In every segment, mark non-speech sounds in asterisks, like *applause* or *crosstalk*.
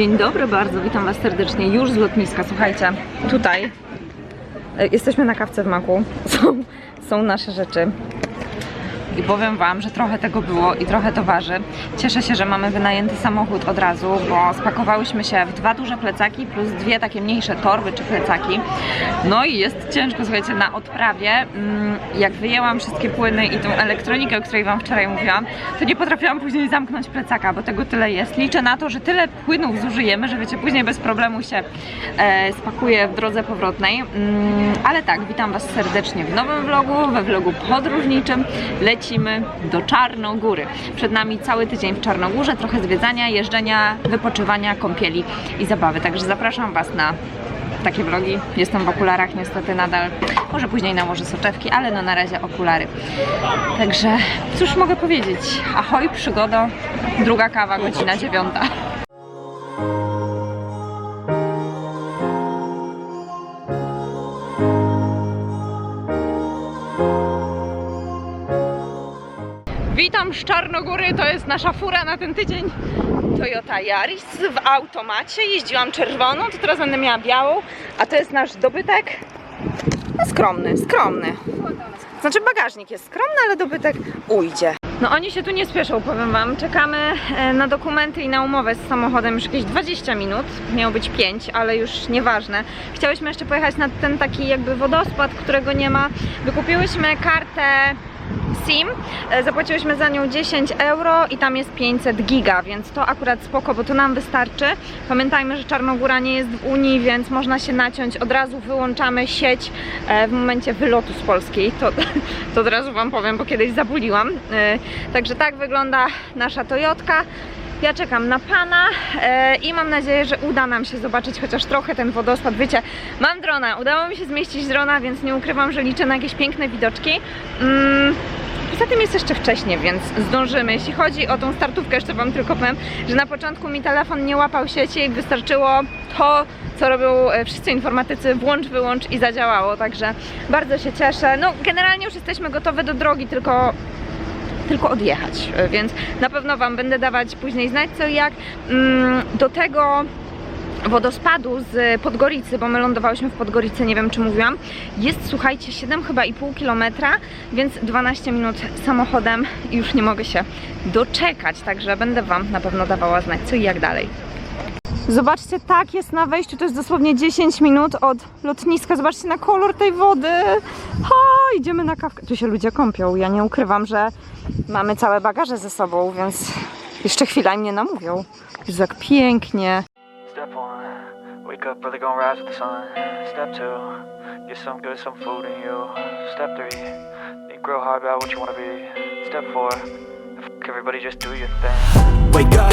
Dzień dobry bardzo, witam Was serdecznie już z lotniska. Słuchajcie, tutaj e, jesteśmy na kawce w maku. *laughs* Są, są nasze rzeczy. I powiem Wam, że trochę tego było i trochę to waży. Cieszę się, że mamy wynajęty samochód od razu, bo spakowałyśmy się w dwa duże plecaki plus dwie takie mniejsze torby czy plecaki. No i jest ciężko, słuchajcie, na odprawie. mm, Jak wyjęłam wszystkie płyny i tą elektronikę, o której Wam wczoraj mówiłam, to nie potrafiłam później zamknąć plecaka, bo tego tyle jest. Liczę na to, że tyle płynów zużyjemy, że wiecie, później bez problemu się e, spakuje w drodze powrotnej. Mm, ale tak, witam Was serdecznie w nowym vlogu, we vlogu podróżniczym. Lecimy do Czarnogóry. Przed nami cały tydzień w Czarnogórze, trochę zwiedzania, jeżdżenia, wypoczywania, kąpieli i zabawy. Także zapraszam Was na takie vlogi. Jestem w okularach niestety nadal. Może później nałożę soczewki, ale no na razie okulary. Także cóż mogę powiedzieć? Ahoj, przygoda. Druga kawa, godzina dziewiąta. Witam z Czarnogóry, to jest nasza fura na ten tydzień. Toyota Yaris w automacie. Jeździłam czerwoną, to teraz będę miała białą. A to jest nasz dobytek. No, skromny, skromny. Znaczy bagażnik jest skromny, ale dobytek ujdzie. No oni się tu nie spieszą, powiem wam. Czekamy e, na dokumenty i na umowę z samochodem już jakieś 20 minut. Miało być 5, ale już nieważne. Chciałyśmy jeszcze pojechać na ten taki jakby wodospad, którego nie ma. Wykupiłyśmy kartę SIM. E, Zapłaciłyśmy za nią 10 euro i tam jest 500 giga, więc to akurat spoko, bo to nam wystarczy. Pamiętajmy, że Czarnogóra nie jest w Unii, więc można się naciąć. Od razu wyłączamy sieć e, w momencie wylotu z Polski. To, to od razu Wam powiem, bo kiedyś zabuliłam. E, Także tak wygląda nasza Toyotka. Ja czekam na pana e, i mam nadzieję, że uda nam się zobaczyć chociaż trochę ten wodospad. Wiecie, mam drona, udało mi się zmieścić drona, więc nie ukrywam, że liczę na jakieś piękne widoczki. Mm, Poza tym jest jeszcze wcześnie, więc zdążymy. Jeśli chodzi o tą startówkę, jeszcze Wam tylko powiem, że na początku mi telefon nie łapał sieci i wystarczyło to, co robią e, wszyscy informatycy, włącz, wyłącz i zadziałało, także bardzo się cieszę. No, generalnie już jesteśmy gotowe do drogi, tylko tylko odjechać, e, więc na pewno Wam będę dawać później znać co i jak. Mm, Do tego wodospadu z Podgoricy, bo my lądowałyśmy w Podgoricy, nie wiem czy mówiłam, jest słuchajcie 7 chyba i pół kilometra, więc 12 minut samochodem i już nie mogę się doczekać, także będę Wam na pewno dawała znać co i jak dalej. Zobaczcie, tak jest na wejściu, to jest dosłownie 10 minut od lotniska. Zobaczcie na kolor tej wody. Ha, idziemy na kawkę. Tu się ludzie kąpią. Ja nie ukrywam, że mamy całe bagaże ze sobą, więc jeszcze chwila i mnie namówią. Jezu, jak pięknie. Step one, wake up early, gonna rise with the sun. Step two, get some good, some food in you. Step three, think real hard about what you wanna be. Step four, everybody, just do your thing. Wake up,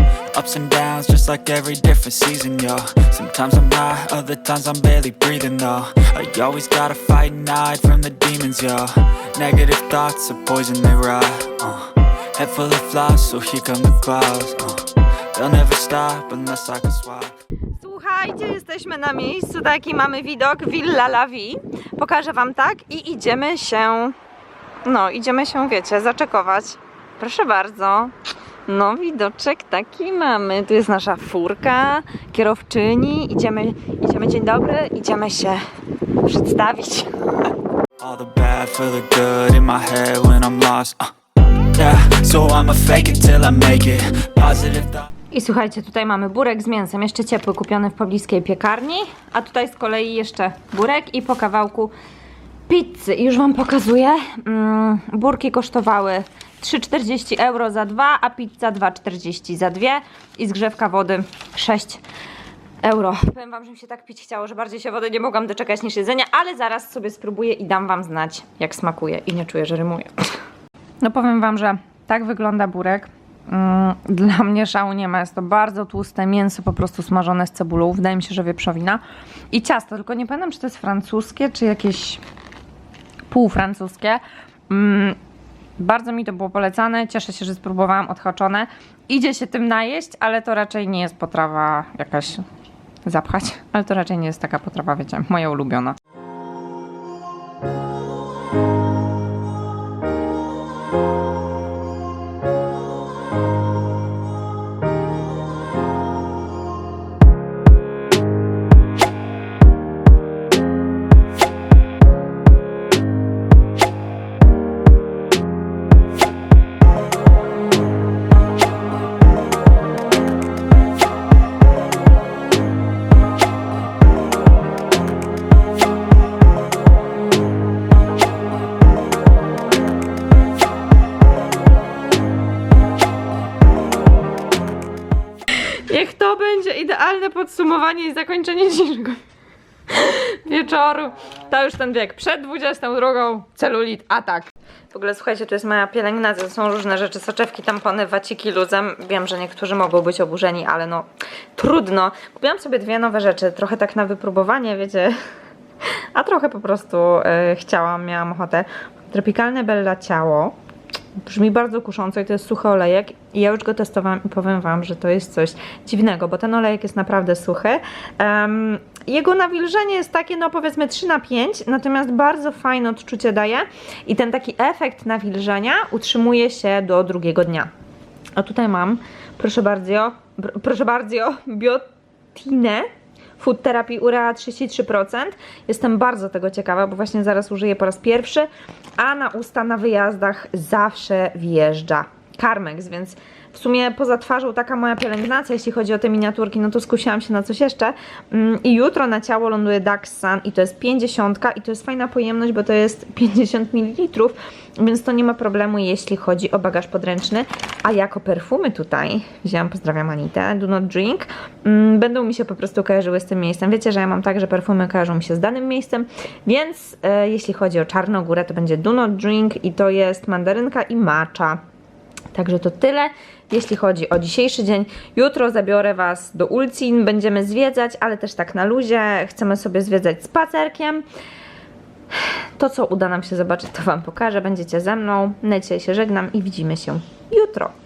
Ups and downs, just like every different season, yo. Sometimes I'm high, other times I'm barely breathing, though. I always gotta fight and hide from the demons, yo. Negative thoughts are poison, they rot. Uh. Head full of flies, so here come the clouds. Uh. They'll never stop unless I can swap. Słuchajcie, jesteśmy na miejscu, taki mamy widok, Villa La Vie. Pokażę Wam tak i idziemy się, no idziemy się, wiecie, zaczekować. Proszę bardzo. No, widoczek taki mamy. Tu jest nasza furka, kierowczyni. Idziemy, idziemy, dzień dobry, idziemy się przedstawić. All the bad for the good in my head when I'm lost. Uh, yeah, so I'ma fake it till I make it. Positive thoughts. I słuchajcie, tutaj mamy burek z mięsem, jeszcze ciepły, kupiony w pobliskiej piekarni. A tutaj z kolei jeszcze burek i po kawałku pizzy. I już Wam pokazuję. Mm, burki kosztowały 3,40 euro za dwa, a pizza 2,40 za dwie. I zgrzewka wody 6 euro. Powiem Wam, że mi się tak pić chciało, że bardziej się wody nie mogłam doczekać niż jedzenia, ale zaraz sobie spróbuję i dam Wam znać, jak smakuje. I nie czuję, że rymuję. No powiem Wam, że tak wygląda burek. Mm, Dla mnie szału nie ma. Jest to bardzo tłuste mięso, po prostu smażone z cebulą. Wydaje mi się, że wieprzowina. I ciasto, tylko nie pamiętam, czy to jest francuskie, czy jakieś półfrancuskie. Bardzo mi to było polecane. Cieszę się, że spróbowałam odhaczone. Idzie się tym najeść, ale to raczej nie jest potrawa jakaś zapchać. Ale to raczej nie jest taka potrawa, wiecie, moja ulubiona. Niech to będzie idealne podsumowanie i zakończenie *laughs* dzisiejszego wieczoru. To już ten wiek. Przed 22 celulit, atak. W ogóle słuchajcie, to jest moja pielęgnacja, to są różne rzeczy, soczewki, tampony, waciki luzem. Wiem, że niektórzy mogą być oburzeni, ale no trudno. Kupiłam sobie dwie nowe rzeczy, trochę tak na wypróbowanie, wiecie, a trochę po prostu e, chciałam, miałam ochotę. Tropikalne Bella Ciało. Brzmi bardzo kusząco i to jest suchy olejek i ja już go testowałam i powiem Wam, że to jest coś dziwnego, bo ten olejek jest naprawdę suchy. Em, jego nawilżenie jest takie, no powiedzmy 3 na 5, natomiast bardzo fajne odczucie daje i ten taki efekt nawilżenia utrzymuje się do drugiego dnia. A tutaj mam, proszę bardzo, br- proszę bardzo, biotinę. Food Therapy Urea 33%. Jestem bardzo tego ciekawa, bo właśnie zaraz użyję po raz pierwszy, a na usta na wyjazdach zawsze wjeżdża Carmex, więc w sumie poza twarzą taka moja pielęgnacja, jeśli chodzi o te miniaturki, no to skusiłam się na coś jeszcze. Mm, I jutro na ciało ląduje Dax Sun i to jest 50 i to jest fajna pojemność, bo to jest *laughs* 50 ml, więc to nie ma problemu, jeśli chodzi o bagaż podręczny. A jako perfumy tutaj wzięłam, pozdrawiam Anitę, Do Not Drink, mm, będą mi się po prostu kojarzyły z tym miejscem. Wiecie, że ja mam tak, że perfumy kojarzą mi się z danym miejscem, więc e, jeśli chodzi o Czarnogórę, to będzie Do Not Drink i to jest mandarynka i matcha. Także to tyle, jeśli chodzi o dzisiejszy dzień. Jutro zabiorę Was do Ulcin, będziemy zwiedzać, ale też tak na luzie. Chcemy sobie zwiedzać spacerkiem. To, co uda nam się zobaczyć, to Wam pokażę. Będziecie ze mną. Na dzisiaj się żegnam i widzimy się jutro.